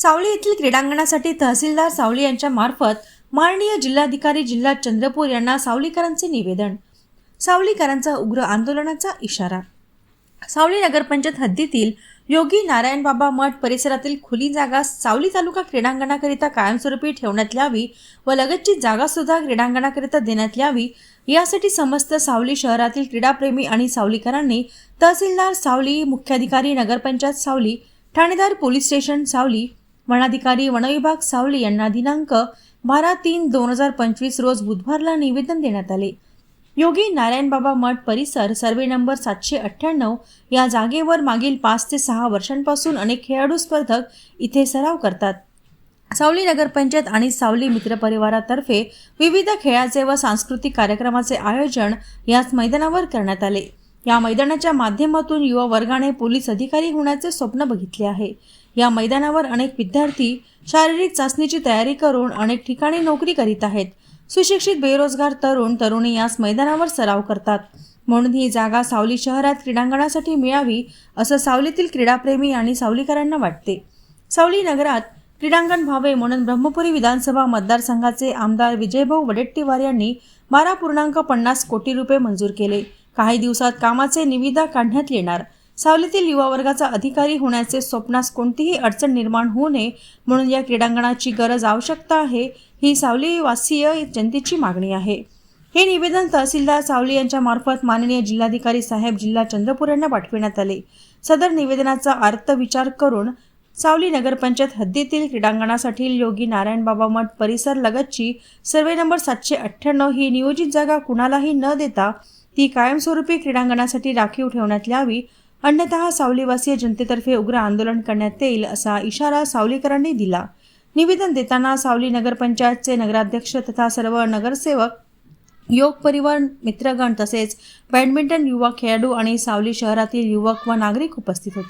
सावली येथील क्रीडांगणासाठी तहसीलदार सावली यांच्या मार्फत माननीय जिल्हाधिकारी जिल्हा चंद्रपूर यांना सावलीकरांचे निवेदन. सावलीकरांचा उग्र आंदोलनाचा इशारा. सावली नगरपंचायत हद्दीतील योगी नारायण बाबा मठ परिसरातील खुली जागा सावली तालुका क्रीडांगणाकरिता कायमस्वरूपी ठेवण्यात यावी व लगतची जागा सुद्धा क्रीडांगणाकरिता देण्यात यावी यासाठी समस्त सावली शहरातील क्रीडाप्रेमी आणि सावलीकरांनी तहसीलदार सावली मुख्याधिकारी नगरपंचायत सावली ठाणेदार पोलीस स्टेशन सावली वनाधिकारी वनविभाग सावली यांना दिनांक बारा तीन दोन हजार पंचवीस रोज बुधवारला निवेदन देण्यात आले. योगी नारायणबाबा मठ परिसर सर्वे नंबर सातशे अठ्ठ्याण्णव या जागेवर मागील पाच ते सहा वर्षांपासून अनेक खेळाडू स्पर्धक इथे सराव करतात. सावली नगरपंचायत आणि सावली मित्र परिवारातर्फे विविध खेळाचे व सांस्कृतिक कार्यक्रमाचे आयोजन याच मैदानावर करण्यात आले. या मैदानाच्या माध्यमातून युवा वर्गाने पोलीस अधिकारी होण्याचे स्वप्न बघितले आहे. या मैदानावर अनेक विद्यार्थी शारीरिक चाचणीची तयारी करून अनेक ठिकाणी नोकरी करीत आहेत. सुशिक्षित बेरोजगार तरुण तरुणी याच मैदानावर सराव करतात. म्हणून ही जागा सावली शहरात क्रीडांगणासाठी मिळावी असं सावलीतील क्रीडाप्रेमी आणि सावलीकरांना वाटते. सावली नगरात क्रीडांगण व्हावे म्हणून ब्रह्मपुरी विधानसभा मतदारसंघाचे आमदार विजयभाऊ वडेट्टीवार यांनी बारा पूर्णांक पन्नास कोटी रुपये मंजूर केले. काही दिवसात कामाचे निविदा काढण्यात येणार. सावलीतील युवा वर्गाचा अधिकारी होण्याचे स्वप्नास कोणतीही अडचण निर्माण होऊ नये म्हणून या क्रीडांगणाची गरज आवश्यकता आहे ही सावलीवासीय जनतेची मागणी आहे. हे निवेदन तहसीलदार सावली यांच्या मार्फत माननीय जिल्हाधिकारी साहेब जिल्हा चंद्रपूर यांना पाठविण्यात आले. सदर निवेदनाचा अर्थ विचार करून सावली नगरपंचायत हद्दीतील क्रीडांगणासाठी योगी नारायणबाबा मठ परिसर लगतची सर्वे नंबर सातशे अठ्ठ्याण्णव ही नियोजित जागा कुणालाही न देता ती कायमस्वरूपी क्रीडांगणासाठी राखीव ठेवण्यात यावी. अन्यथा सावलीवासीय जनतेतर्फे उग्र आंदोलन करण्यात येईल असा इशारा सावलीकरांनी दिला. निवेदन देताना सावली नगरपंचायतचे नगराध्यक्ष तथा सर्व नगरसेवक योग परिवार मित्रगण तसेच बॅडमिंटन युवा खेळाडू आणि सावली शहरातील युवक व नागरिक उपस्थित होते.